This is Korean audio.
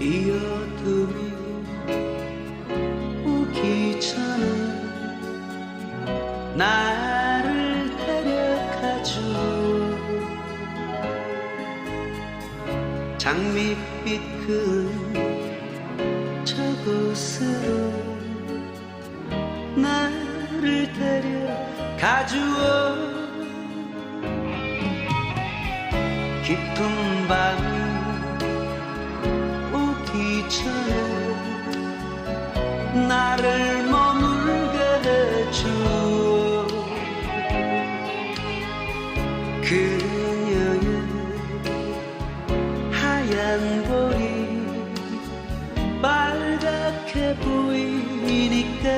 이 어둠이 오기 전에 나를 데려가줘. 장밋빛 그 저곳으로 나를 데려가주어. 깊은 밤 빛처럼 나를 머물게 해줘. 그녀의 하얀 볼이 빨갛게 보이니까요.